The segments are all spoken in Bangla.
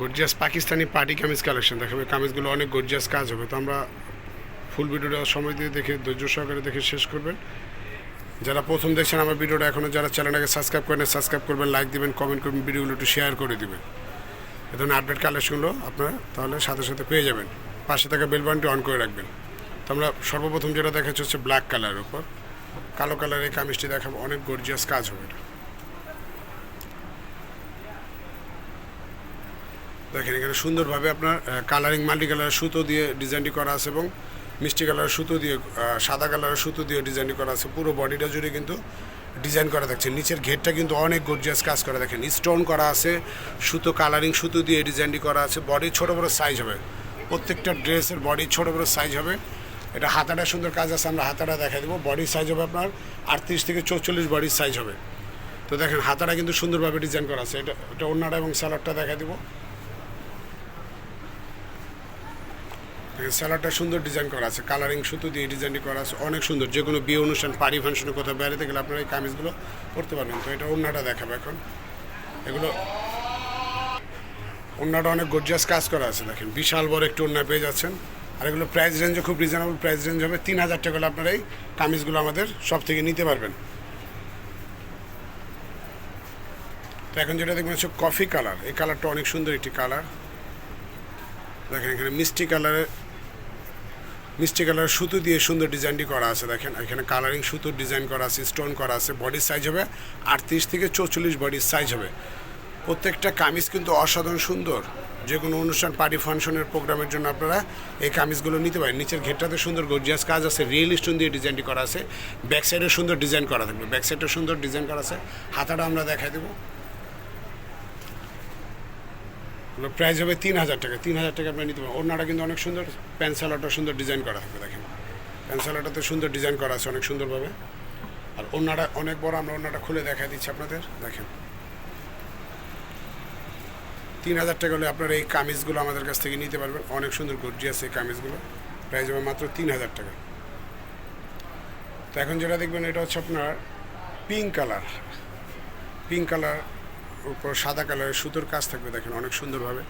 Gorgeous Pakistani party kameez collection দেখাবে কামিজগুলো অনেক গর্জিয়াস কাজ হবে। তো আমরা ফুল ভিডিওটা সময় দিয়ে দেখে, ধৈর্য সহকারে দেখে শেষ করবেন। যারা প্রথম দেখছেন আমার ভিডিওটা এখনও যারা চ্যানেলটাকে সাবস্ক্রাইব করেন সাবস্ক্রাইব করবেন লাইক দিবেন কমেন্ট করবেন ভিডিওগুলো একটু শেয়ার করে দিবেন। এ ধরনের আপডেট কালেকশনগুলো আপনারা তাহলে সাথে সাথে পেয়ে যাবেন। পাশে থাকা বেল বাটনটি অন করে রাখবেন। তো আমরা সর্বপ্রথম যেটা দেখাচ্ছি হচ্ছে ব্ল্যাক কালারের উপর। কালো কালারের কামিজটি দেখাবো। অনেক গর্জিয়াস কাজ হবে এটা। দেখেন, এখানে সুন্দরভাবে আপনার কালারিং মাল্টি কালারের সুতো দিয়ে ডিজাইনটি করা আছে এবং মিষ্টি কালারের সুতো দিয়ে সাদা কালারের সুতো দিয়ে ডিজাইনটি করা আছে। পুরো বডিটা জুড়ে কিন্তু ডিজাইন করা থাকছে নিচের ঘেরটা কিন্তু অনেক গর্জিয়াস কাজ করা দেখেন। স্টোন করা আছে, সুতো কালারিং সুতো দিয়ে ডিজাইনটি করা আছে। বডি ছোট বড় সাইজ হবে। প্রত্যেকটা ড্রেসের বডি ছোট বড় সাইজ হবে। এটা হাতাটা সুন্দর কাজ আছে, আমরা হাতাটা দেখা দেবো। বডির সাইজ হবে আপনার আটত্রিশ থেকে চৌচল্লিশ বডির সাইজ হবে। তো দেখেন, হাতাটা কিন্তু সুন্দরভাবে ডিজাইন করা আছে। এটা এটা অন্যটা এবং স্যালাডটা দেখা দেবো। স্যালাডটা সুন্দর ডিজাইন করা আছে কালারিং সুতো দিয়ে ডিজাইনটি করা আছে, অনেক সুন্দর। যে কোনো বিয়ে অনুষ্ঠান পার্টি ফাংশনে কোথাও বেড়াতে গেলে আপনারা এই কামিজগুলো করতে পারবেন। তো এটা অন্যটা দেখাবো এখন। এগুলো অন্যটা অনেক গর্জিয়াস কাজ করা আছে, দেখেন। বিশাল বড় একটু অন্য পেয়ে যাচ্ছেন। আর এগুলো প্রাইস রেঞ্জও খুব রিজনেবল প্রাইস রেঞ্জ হবে তিন হাজার টাকা হলে আপনারা এই কামিজগুলো আমাদের সব থেকে নিতে পারবেন। তো এখন যেটা দেখবেন হচ্ছে কফি কালার এই কালারটা অনেক সুন্দর একটি কালার দেখেন এখানে মিষ্টি কালারের মিষ্টি কালার সুতো দিয়ে সুন্দর ডিজাইনটি করা আছে, দেখেন। এখানে কালারিং সুতোর ডিজাইন করা আছে স্টোন করা আছে বডির সাইজ হবে আটত্রিশ থেকে চৌচল্লিশ বডির সাইজ হবে। প্রত্যেকটা কামিজ কিন্তু অসাধারণ সুন্দর। যে কোনো অনুষ্ঠান পার্টি ফাংশনের প্রোগ্রামের জন্য আপনারা এই কামিজগুলো নিতে পারেন। নিচের ঘেরটাতে সুন্দর গর্জিয়াস কাজ আছে রিয়েল স্টোন দিয়ে ডিজাইনটি করা আছে। ব্যাক সাইডে সুন্দর ডিজাইন করা থাকবে। ব্যাক সাইডে সুন্দর ডিজাইন করা আছে। হাতাটা আমরা দেখাই দেবো। প্রাইস হবে তিন হাজার টাকা, তিন হাজার টাকা আপনার নিতে পারেন। ওনাটা কিন্তু অনেক সুন্দর প্যান্সালাটা সুন্দর ডিজাইন করা থাকবে, দেখেন। প্যান্সালাটাতে সুন্দর ডিজাইন করা আছে অনেক সুন্দরভাবে। আর ওনাটা অনেক বড়, আমরা ওনাটা খুলে দেখা দিচ্ছি আপনাদের, দেখেন। তিন হাজার টাকা হলে আপনারা এই কামিজগুলো আমাদের কাছ থেকে নিতে পারবেন। অনেক সুন্দর গর্জিয়াস এই কামিজগুলো। প্রাইস হবে মাত্র তিন হাজার টাকা। তো এখন যেটা দেখবেন, এটা হচ্ছে আপনার পিঙ্ক কালার পিঙ্ক কালার উপর সাদা কালারের সুতোর কাজ থাকবে, দেখেন অনেক সুন্দরভাবে।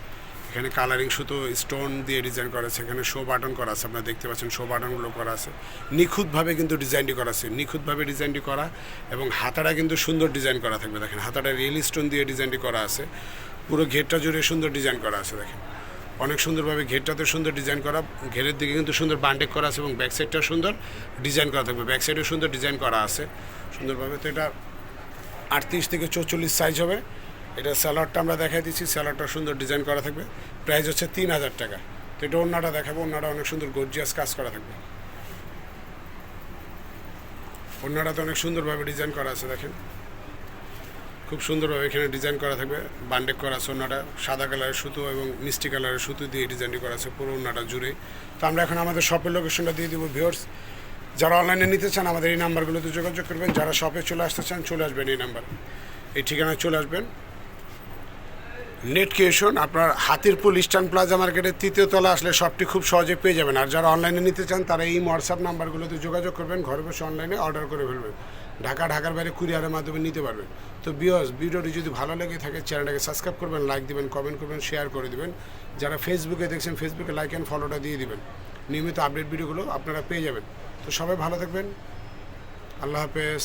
এখানে কালারিং সুতো স্টোন দিয়ে ডিজাইন করা আছে, এখানে শো বাটন করা আছে, আপনারা দেখতে পাচ্ছেন শো বাটনগুলো করা আছে। নিখুঁতভাবে কিন্তু ডিজাইনটি করা আছে, নিখুঁতভাবে ডিজাইনটি করা এবং হাতাটা কিন্তু সুন্দর ডিজাইন করা থাকবে, দেখেন হাতাটা রিয়েল স্টোন দিয়ে ডিজাইনটি করা আছে। পুরো ঘেরটা জুড়ে সুন্দর ডিজাইন করা আছে, দেখেন। অনেক সুন্দরভাবে ঘেরটাতে সুন্দর ডিজাইন করা, ঘেরের দিকে কিন্তু সুন্দর বান্ডেক করা আছে এবং ব্যাক সাইডটাও সুন্দর ডিজাইন করা থাকবে ব্যাক সাইডেও সুন্দর ডিজাইন করা আছে সুন্দরভাবে। তো এটা আটত্রিশ থেকে চৌচল্লিশ সাইজ হবে। এটা স্যালাডটা আমরা দেখাই দিচ্ছি। স্যালাডটা সুন্দর ডিজাইন করা থাকবে। প্রাইস হচ্ছে তিন হাজার টাকা। তো এটা অন্যটা দেখাবো। অন্যটা অনেক সুন্দর গর্জিয়াস কাজ করা থাকবে। অন্যটাতে অনেক সুন্দরভাবে ডিজাইন করা আছে, দেখেন। খুব সুন্দরভাবে এখানে ডিজাইন করা থাকবে। বান্ডেক করা আছে অন্যটা সাদা কালারের সুতো এবং মিষ্টি কালারের সুতো দিয়ে ডিজাইনটি করা আছে পুরো অন্যটা জুড়ে। তো আমরা এখন আমাদের শপের লোকেশনটা দিয়ে দিব ভিওর্স যারা অনলাইনে নিতে চান, আমাদের এই নাম্বারগুলোতে যোগাযোগ করবেন। যারা শপে চলে আসতে চান, চলে আসবেন এই নাম্বার এই ঠিকানায় চলে আসবেন। নেট ক্রিয়েশন, আপনার হাতিরপুল ইস্টার্ন প্লাজা মার্কেটের তৃতীয় তলা আসলে শপটি খুব সহজে পেয়ে যাবেন। আর যারা অনলাইনে নিতে চান, তারা এই হোয়াটসঅ্যাপ নাম্বারগুলোতে যোগাযোগ করবেন, ঘরে বসে অনলাইনে অর্ডার করে ফেলবেন। ঢাকা, ঢাকার বাইরে কুরিয়ারের মাধ্যমে নিতে পারবেন। তো বিয়স ভিডিওটি যদি ভালো লেগে থাকে চ্যানেলটাকে সাবস্ক্রাইব করবেন লাইক দিবেন কমেন্ট করবেন শেয়ার করে দিবেন। যারা ফেসবুকে দেখছেন ফেসবুকে লাইক অ্যান্ড ফলোটা দিয়ে দিবেন। নিয়মিত আপডেট ভিডিওগুলো আপনারা পেয়ে যাবেন। তো সবাই ভালো থাকবেন। আল্লাহ হাফেজ।